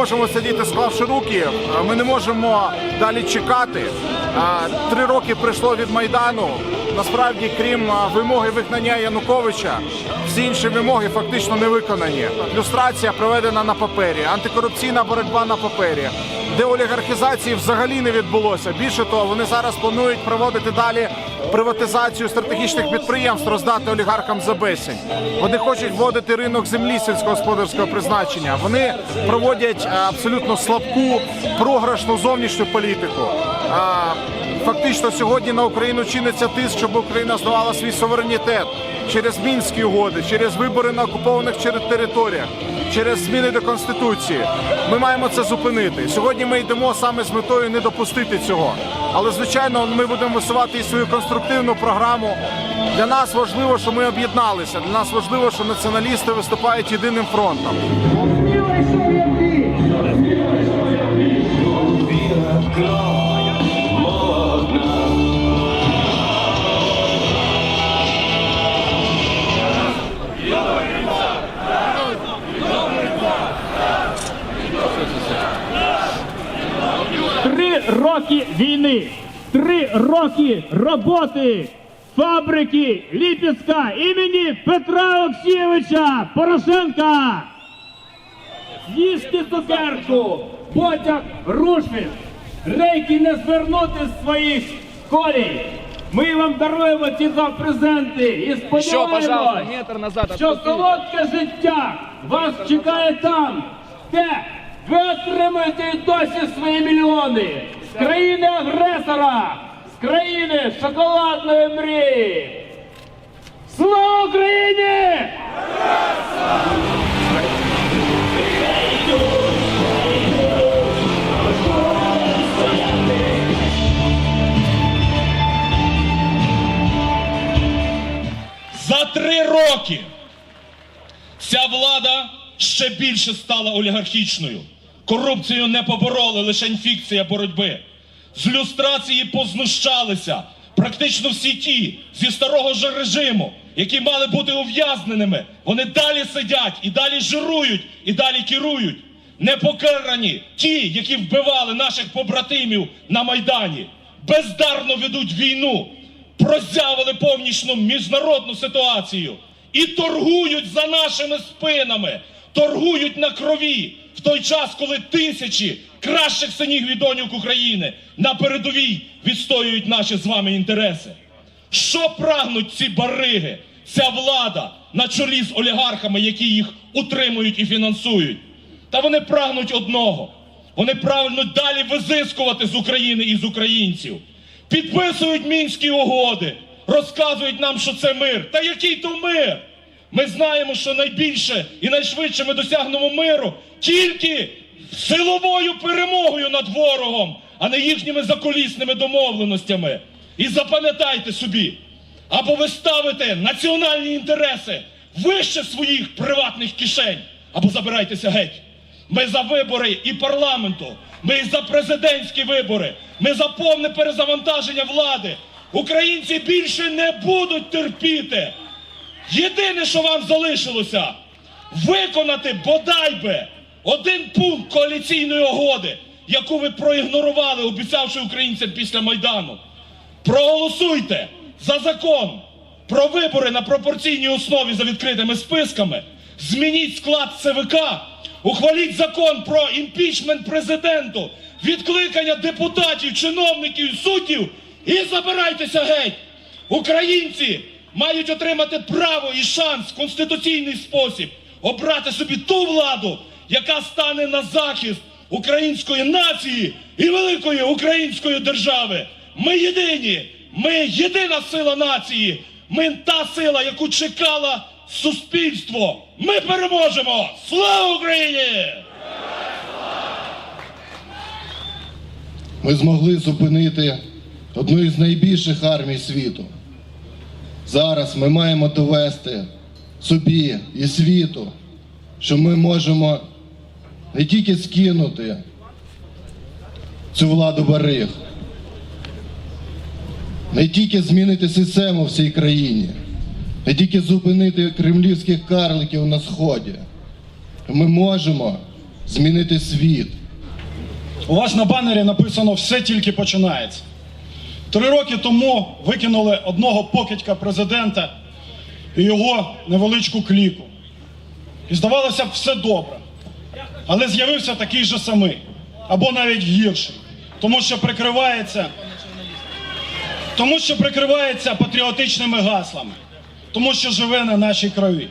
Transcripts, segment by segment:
можемо сидіти, склавши руки. Е, Ми не можемо далі чекати. Е, Три роки пройшло від майдану. Насправді, крім е, вимоги вигнання Януковича, всі інші вимоги фактично не виконані. Люстрація проведена на папері, антикорупційна боротьба на папері. Деолігархізації взагалі не відбулося. Більше того, вони зараз планують проводити далі приватизацію стратегічних підприємств, роздати олігархам за безцінь. Вони хочуть вводити ринок землі сільськогосподарського призначення. Вони проводять е, абсолютно слабку програшну зовнішню політику. Фактично сьогодні на Україну чиниться тиск, щоб Україна здавала свій суверенітет через мінські угоди, через вибори на окупованих територіях, через зміни до конституції. Ми маємо це зупинити. Сьогодні ми йдемо саме з метою не допустити цього. Але звичайно, ми будемо висувати і свою конструктивну програму. Для нас важливо, що ми об'єдналися. Для нас важливо, що націоналісти виступають єдиним фронтом. Роки війни, три роки роботи фабрики Ліпецька імені Петра Олексійовича Порошенка. Їсти цукерку, потяг рушить, рейки не звернути з своїх колій. Ми вам даруємо ці два презенти і назад що солодке життя вас чекає там, де ви отримуєте і досі свої мільйони з країни агресора, з країни шоколадної мрії. Слава Україні! За три роки ця влада ще більше стала олігархічною. Корупцію не побороли, лише фікція боротьби. З люстрації познущалися. Практично всі ті зі старого ж режиму, які мали бути ув'язненими, вони далі сидять і далі жирують, і далі керують. Не покарані ті, які вбивали наших побратимів на Майдані, бездарно ведуть війну, прозявили повністю міжнародну ситуацію і торгують за нашими спинами, торгують на крові в той час, коли тисячі кращих синів і доньок України на передовій відстоюють наші з вами інтереси. Що прагнуть ці бариги, ця влада на чолі з олігархами, які їх утримують і фінансують? Та вони прагнуть одного. Вони прагнуть далі визискувати з України і з українців. Підписують мінські угоди, розказують нам, що це мир. Та який то мир? Ми знаємо, що найбільше і найшвидше ми досягнемо миру тільки силовою перемогою над ворогом, а не їхніми заколісними домовленостями. І запам'ятайте собі, або ви ставите національні інтереси вище своїх приватних кишень, або забирайтеся геть. Ми за вибори і парламенту, ми за президентські вибори, ми за повне перезавантаження влади. Українці більше не будуть терпіти. Єдине, що вам залишилося, виконати бодай би один пункт коаліційної угоди, яку ви проігнорували, обіцявши українцям після Майдану. Проголосуйте за закон про вибори на пропорційній основі за відкритими списками. Змініть склад ЦВК, ухваліть закон про імпічмент президенту, відкликання депутатів, чиновників суддів і забирайтеся геть. Українці мають отримати право і шанс в конституційний спосіб обрати собі ту владу, яка стане на захист української нації і великої української держави. Ми єдині, ми єдина сила нації. Ми та сила, яку чекала суспільство. Ми переможемо! Слава Україні! ми змогли зупинити одну із найбільших армій світу. Зараз ми маємо довести собі і світу, що ми можемо не тільки скинути цю владу бариг, не тільки змінити систему в цій країні, не тільки зупинити кремлівських карликів на сході. Ми можемо змінити світ. У вас на банері написано все тільки починається. Три роки тому викинули одного покидька президента і його невеличку кліку. І здавалося б, все добре. Але з'явився такий же самий, або навіть гірший, тому що прикривається, тому що прикривається патріотичними гаслами, тому що живе на нашій крові.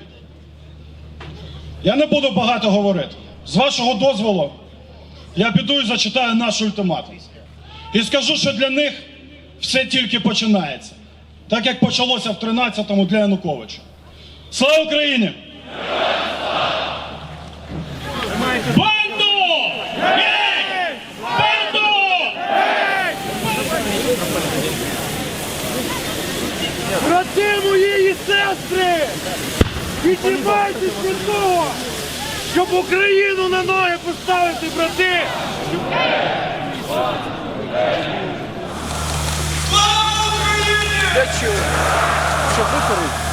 Я не буду багато говорити. З вашого дозволу, я піду і зачитаю наш ультиматум. І скажу, що для них все тільки починається, так як почалося в 13-му для Януковича. Слава Україні! Банду! Геть! Банду! Брати мої сестри! Піднімайтесь від того, щоб Україну на ноги поставити, брати! Для чого? Щоб випорити?